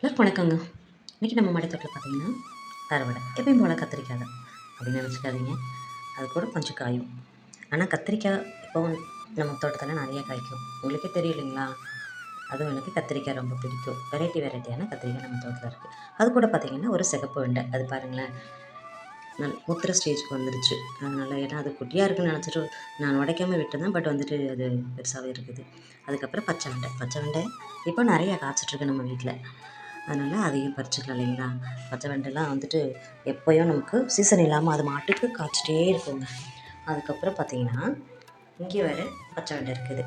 எல்லாருக்கும் வணக்கங்க. இன்றைக்கி நம்ம மடித்தோட்டில் பார்த்தீங்கன்னா கருவடை. எப்பயும் போல் கத்திரிக்காய் தான். அப்படின்னு நினச்சிக்காதீங்க. அது கூட கொஞ்சம் காயும். ஆனால் கத்திரிக்காய் இப்போ நம்ம தோட்டத்தில் நிறைய காய்க்கும். உங்களுக்கே தெரியும் இல்லைங்களா அதுவும் எனக்கு கத்திரிக்காய் ரொம்ப பிடிக்கும். வெரைட்டி வெரைட்டியான கத்திரிக்காய் நம்ம தோட்டத்தில் இருக்குது அது கூட பார்த்திங்கன்னா ஒரு சிகப்பு வெண்டை. அது பாருங்களேன். நல் முத்துற ஸ்டேஜ்க்கு வந்துருச்சு. அதனால் ஏன்னா அது குட்டியாக இருக்குன்னு நினச்சிட்டு நான் உடைக்காமல் விட்டுருந்தேன் பட் வந்துட்டு அது பெருசாகவே இருக்குது. அதுக்கப்புறம் பச்சை வெண்டை. பச்சை வெண்டை இப்போ நிறையா காய்ச்சிட்ருக்கு நம்ம வீட்டில் அதனால் அதையும் பறிச்சுக்கலாம் இல்லைங்களா? பச்சை வெண்டைலாம் வந்துட்டு எப்போயும் நமக்கு சீசன் இல்லாமல் அது மாட்டுக்கு காய்ச்சிட்டே இருக்குங்க. அதுக்கப்புறம் பார்த்தீங்கன்னா இங்கே வேறு பச்சை வெண்டை இருக்குது.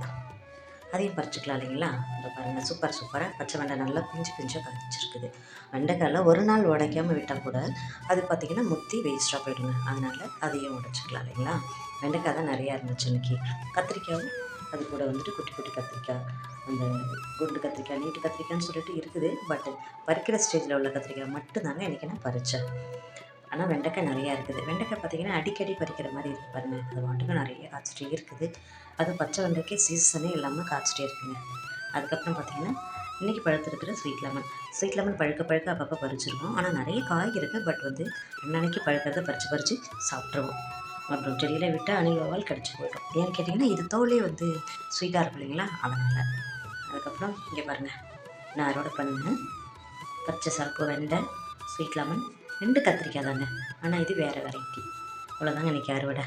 அதையும் பறிச்சுக்கலாம் இல்லைங்களா? இந்த பாருங்கள் சூப்பர் சூப்பராக பச்சை வெண்டை நல்லா பிஞ்சு பிஞ்சாக காய்ச்சிருக்குது. வெண்டைக்காயில் ஒரு நாள் உடைக்காமல் விட்டால் கூட அது பார்த்திங்கன்னா முத்தி வேஸ்ட்டாக போயிடுங்க. அதனால் அதையும் உடைச்சிக்கலாம் இல்லைங்களா? வெண்டைக்காய் தான் நிறையா இருந்துச்சு இன்னைக்கு. கத்திரிக்காயும் அது கூட வந்துட்டு குட்டி குட்டி கத்திரிக்காய். அந்த குண்டு கத்திரிக்காய் நீட்டு கத்திரிக்காய்னு சொல்லிட்டு இருக்குது. பட் பறிக்கிற ஸ்டேஜில் உள்ள கத்திரிக்காய் மட்டும்தாங்க இன்றைக்கி நான் பறித்தேன் ஆனால் வெண்டைக்காய் நிறையா இருக்குது. வெண்டைக்காய் பார்த்திங்கன்னா அடிக்கடி பறிக்கிற மாதிரி இருக்குது பாருங்கள் அது மட்டும் நிறைய காய்ச்சிட்டே இருக்குது. அது பச்சை வெண்டைக்கே சீசனே இல்லாமல் காய்ச்சிட்டே இருக்குங்க. அதுக்கப்புறம் பார்த்திங்கன்னா இன்றைக்கி பழுத்திருக்கிற ஸ்வீட் லெமன் ஸ்வீட் லெமன் பழுக்க பழுக்க அப்பப்போ பறிச்சிருக்கோம் ஆனால் நிறைய காய் இருக்குது பட் வந்து அன்னன்னைக்கு பழுக்கிறத பறித்து பறித்து சாப்பிட்ருவோம் அப்புறம் செடியில் விட்டால் அணிவாவால் கிடச்சி போயிடும். ஏன்னு கேட்டிங்கன்னா இது தோலே வந்து ஸ்வீட்டாக இருக்கும் இல்லைங்களா? அதனால். அதுக்கப்புறம் இங்கே பாருங்கள் நான் அறுவடை பண்ணேன் பச்சை சரப்பு வெண்டை ஸ்வீட் லெமன் ரெண்டு கத்திரிக்காய் தாங்க. ஆனால் இது வேறு வெரைட்டி அவ்வளோதாங்க இன்றைக்கி அறுவடை.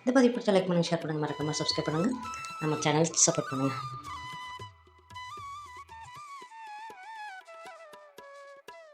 இந்த பதிவு பிடிச்ச லைக் பண்ணுங்கள் ஷேர் பண்ணுங்கள் மறக்காமல் சப்ஸ்கிரைப் பண்ணுங்கள் நம்ம சேனல் சப்போர்ட் பண்ணுங்கள்